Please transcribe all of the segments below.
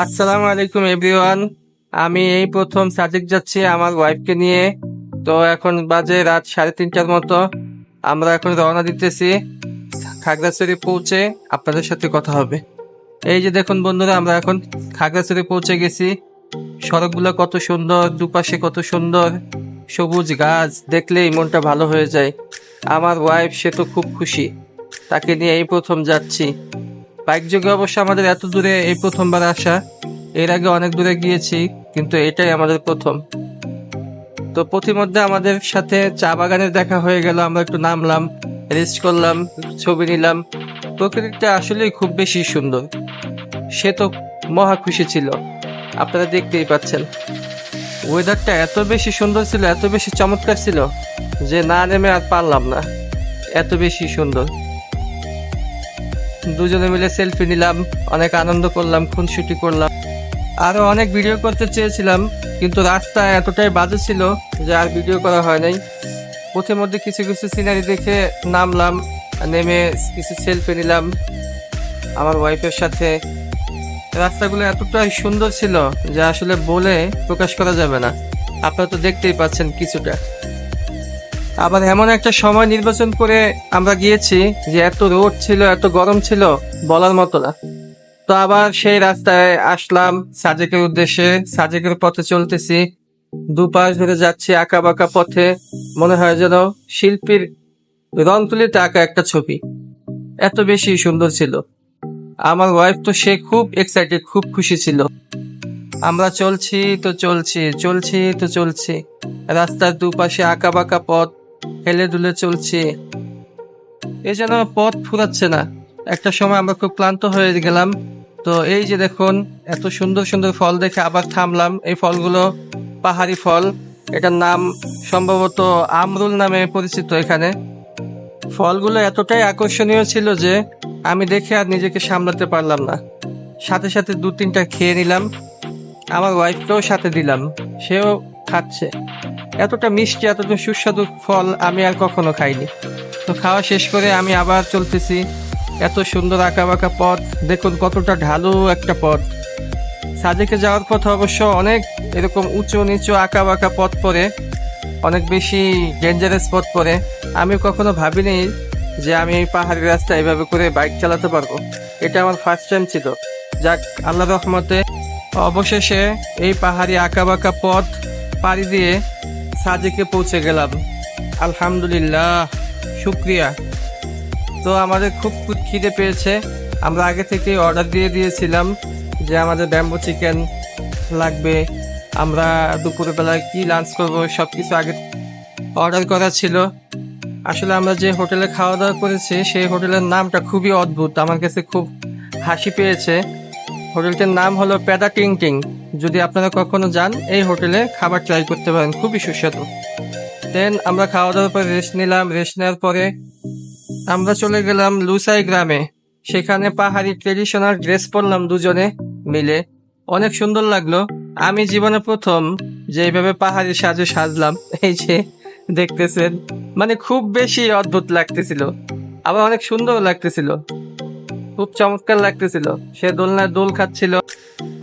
আসসালামু আলাইকুম, এভরিওয়ান। আমি এই প্রথম সাজেক যাচ্ছি আমার ওয়াইফকে নিয়ে। তো এখন বাজে রাত সাড়ে তিনটার মতো। আমরা এখন রওনা দিতেছি খাগড়াছড়ি পৌঁছে। আপনাদের সাথে কথা হবে। এই যে দেখুন বন্ধুরা, আমরা এখন খাগড়াছড়ি পৌঁছে গেছি। সড়কগুলো কত সুন্দর, দুপাশে কত সুন্দর। সবুজ গাছ, দেখলেই মনটা ভালো হয়ে যায়। আমার ওয়াইফ, সে তো খুব খুশি। তাকে নিয়ে এই প্রথম যাচ্ছি। বাইক যোগে অবশ্য আমাদের এত দূরে এই প্রথমবার আসা, এর আগে অনেক দূরে গিয়েছি, কিন্তু এটাই আমাদের প্রথম। তো প্রতিমধ্যে আমাদের সাথে চা বাগানের দেখা হয়ে গেল, আমরা একটু নামলাম, রেস্ট করলাম, ছবি নিলাম। প্রকৃতিটা আসলেই খুব বেশি সুন্দর। সে তো মহা খুশি ছিল। আপনারা দেখতেই পাচ্ছেন। ওয়েদারটা এত বেশি সুন্দর ছিল, এত বেশি চমৎকার ছিল যে না নেমে আর পারলাম না। এত বেশি সুন্দর। দুজনে মিলে সেলফি নিলাম, অনেক আনন্দ করলাম, খুনসুটি করলাম। আরও অনেক ভিডিও করতে চেয়েছিলাম, কিন্তু রাস্তা এতটাই বাজে ছিল যে আর ভিডিও করা হয় নাই। পথের মধ্যে কিছু কিছু সিনারি দেখে নামলাম, নেমে কিছু সেলফি নিলাম আমার ওয়াইফের সাথে। রাস্তাগুলো এতটাই সুন্দর ছিল যে আসলে বলে প্রকাশ করা যাবে না। আপনারা তো দেখতেই পাচ্ছেন কিছুটা। আবার এমন একটা সময় নির্বাচন করে আমরা গিয়েছি যে এত রোদ ছিল, এত গরম ছিল, বলার মতো না। তো আবার সেই রাস্তায় আসলাম, সাজেকের উদ্দেশ্যে, সাজেকের পথে চলতেছি। দুপাশ ধরে যাচ্ছি আঁকা বাঁকা পথে, মনে হয় যেন শিল্পীর রং তুলিতে আঁকা একটা ছবি। এত বেশি সুন্দর ছিল। আমার ওয়াইফ তো সে খুব এক্সাইটেড খুব খুশি ছিল। আমরা চলছি তো চলছি চলছি তো চলছি। রাস্তার দুপাশে আঁকা বাঁকা পথ হেলে দুলে চলছি। এই যেন পথ ফুরাচ্ছে না। একটা সময় আমরা খুব ক্লান্ত হয়ে গেলাম। তো এই যে দেখুন, এত সুন্দর সুন্দর ফল দেখে আবার থামলাম। এই ফলগুলো পাহাড়ি ফল। এটার নাম সম্ভবত আমরুল নামে পরিচিত এখানে। ফলগুলো এতটাই আকর্ষণীয় ছিল যে আমি দেখে আর নিজেকে সামলাতে পারলাম না। সাথে সাথে দু তিনটা খেয়ে নিলাম। আমার ওয়াইফকেও সাথে দিলাম। সেও খাচ্ছে। এতটা মিষ্টি, এতটা সুস্বাদু ফল আমি আর কখনো খাইনি। তো খাওয়া শেষ করে আমি আবার চলতেছি। এত সুন্দর আঁকা বাঁকা পথ, দেখুন কতটা ঢালু একটা পথ। সাজেকে যাওয়ার পথে অবশ্য অনেক এরকম উঁচু নিচু আঁকা বাঁকা পথ পরে অনেক বেশি ডেঞ্জারাস পথ পড়ে। আমি কখনো ভাবিনি যে আমি এই পাহাড়ি রাস্তা এভাবে করে বাইক চালাতে পারব। এটা আমার ফার্স্ট টাইম ছিল। যাক আল্লাহ রহমতে অবশেষে এই পাহাড়ি আঁকা বাঁকা পথ পাড়ি দিয়ে সাজেকে পৌঁছে গেলাম। আলহামদুলিল্লাহ, শুক্রিয়া। তো আমাদের খুব খিদে পেয়েছে। আমরা আগে থেকেই অর্ডার দিয়ে দিয়েছিলাম যে আমাদের ব্যাম্বো চিকেন লাগবে। আমরা দুপুরবেলায় কি লাঞ্চ করব সব কিছু আগে অর্ডার করা ছিল। আসলে আমরা যে হোটেলে খাওয়া দাওয়া করেছি, সেই হোটেলের নামটা খুবই অদ্ভুত। আমার কাছে খুব হাসি পেয়েছে। হোটেলটির নাম হলো প্যাদা টিং টিং। যদি আপনারা কখনো যান, এই হোটেলে খাবার ট্রাই করতে পারেন, খুবই সুস্বাদু। দেন আমরা খাওয়া দাওয়ার পরে রেস্ট নিলাম। রেস্ট নেওয়ার পরে আমরা চলে গেলাম লুসাই গ্রামে। সেখানে পাহাড়ি ট্রেডিশনাল ড্রেস পরলাম দুজনে মিলে। অনেক সুন্দর লাগল। আমি জীবনে প্রথম যে এইভাবে পাহাড়ি সাজে সাজলাম, এই যে দেখতেছেন। মানে খুব বেশি অদ্ভুত লাগতেছিল। আবার অনেক সুন্দর লাগতেছিল। খুব চমৎকার লাগতেছিল। সে দোলনায় দোল খাচ্ছিল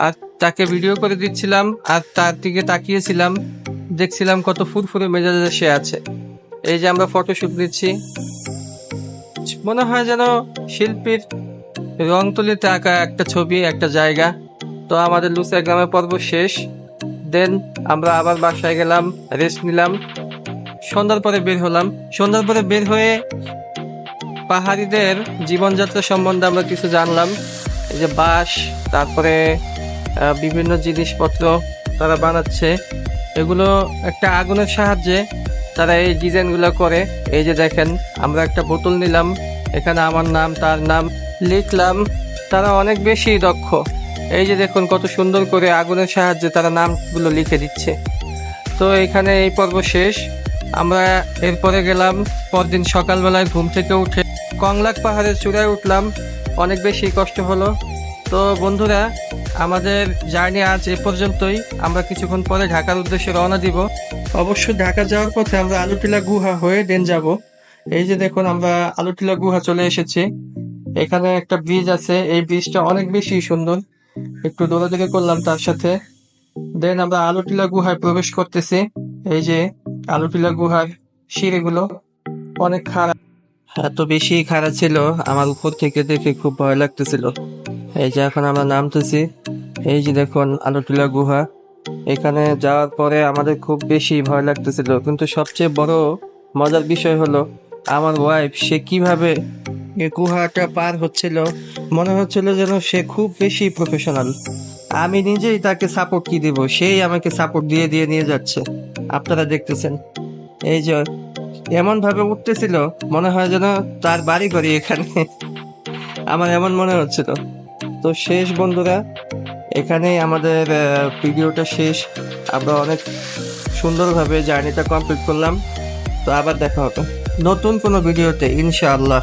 আর তাকে ভিডিও করে দিচ্ছিলাম আর তার দিকে তাকিয়েছিলাম। দেখছিলাম কত ফুরফুরে মেজাজে সে আছে। এই যে আমরা ফটোশুট নিচ্ছি। মনে হয় যেন শিল্পীর রং তুলিতে আঁকা একটা ছবি, একটা জায়গা। তো আমাদের লুসা গ্রামের পর্ব শেষ। দেন আমরা আবার বাসায় গেলাম রেস্ট নিলাম। সন্ধ্যার পরে বের হলাম। সন্ধ্যার পরে বের হয়ে পাহাড়িদের জীবনযাত্রা সম্বন্ধে আমরা কিছু জানলাম। এই যে বাঁশ, তারপরে বিভিন্ন জিনিসপত্র তারা বানাচ্ছে। এগুলো একটা আগুনের সাহায্যে তারা এই ডিজাইনগুলো করে। এই যে দেখেন, আমরা একটা বোতল নিলাম। এখানে আমার নাম, তার নাম লিখলাম। তারা অনেক বেশি দক্ষ। এই যে দেখুন, কত সুন্দর করে আগুনের সাহায্যে তারা নামগুলো লিখে দিচ্ছে। তো এখানে এই পর্ব শেষ। আমরা এরপরে গেলাম, পরদিন সকালবেলায় ঘুম থেকে উঠে কংলাক পাহাড়ের চূড়ায় উঠলাম। অনেক বেশি কষ্ট হলো। তো বন্ধুরা, আমাদের জার্নি আজ এ পর্যন্তই। আমরা কিছুক্ষণ পরে ঢাকার উদ্দেশ্যে রওনা দিব। অবশ্যই ঢাকা যাওয়ার পথে আমরা আলুটিলা গুহা হয়ে দেন যাব। এই যে দেখুন, আমরা আলুটিলা গুহা চলে এসেছি। এখানে একটা ব্রিজ আছে। এই ব্রিজটা অনেক বেশি সুন্দর। একটু দৌড়াদৌড়ি করলাম তার সাথে। দেন আমরা আলোটিলা গুহায় প্রবেশ করতেছি। এই যে আলোটিলা গুহার সিঁড়িগুলো অনেক খারাপ। এত বেশি খারাপ ছিল, আমার উপর থেকে দেখে খুব ভয় লাগতেছিল। এই যে এখন আমরা নামতেছি, এই যে দেখুন, আলোটিলা গুহা। এখানে যাওয়ার পরে আমাদের খুব বেশি ভয় লাগতেছিল, কিন্তু সবচেয়ে বড় মজার বিষয় হলো, আমার ওয়াইফ সে কীভাবে এই গুহাটা পার হচ্ছিল, মনে হচ্ছিল যেন সে খুব বেশি প্রফেশনাল আমি নিজেই তাকে সাপোর্ট কি দিব, সেই আমাকে সাপোর্ট দিয়ে দিয়ে, নিয়ে যাচ্ছে। আপনারা দেখতেছেন। এই যে এমন ভাবে উঠতেছিল, মনে হয় যেন তার বাড়ি করি এখানে। আমার এমন মনে হচ্ছিল। তো শেষ বন্ধুরা, এখানেই আমাদের ভিডিওটা শেষ। আমরা অনেক সুন্দরভাবে জার্নিটা কমপ্লিট করলাম। তো আবার দেখা হবে। নতুন কোনো ভিডিওতে, ইনশাআল্লাহ।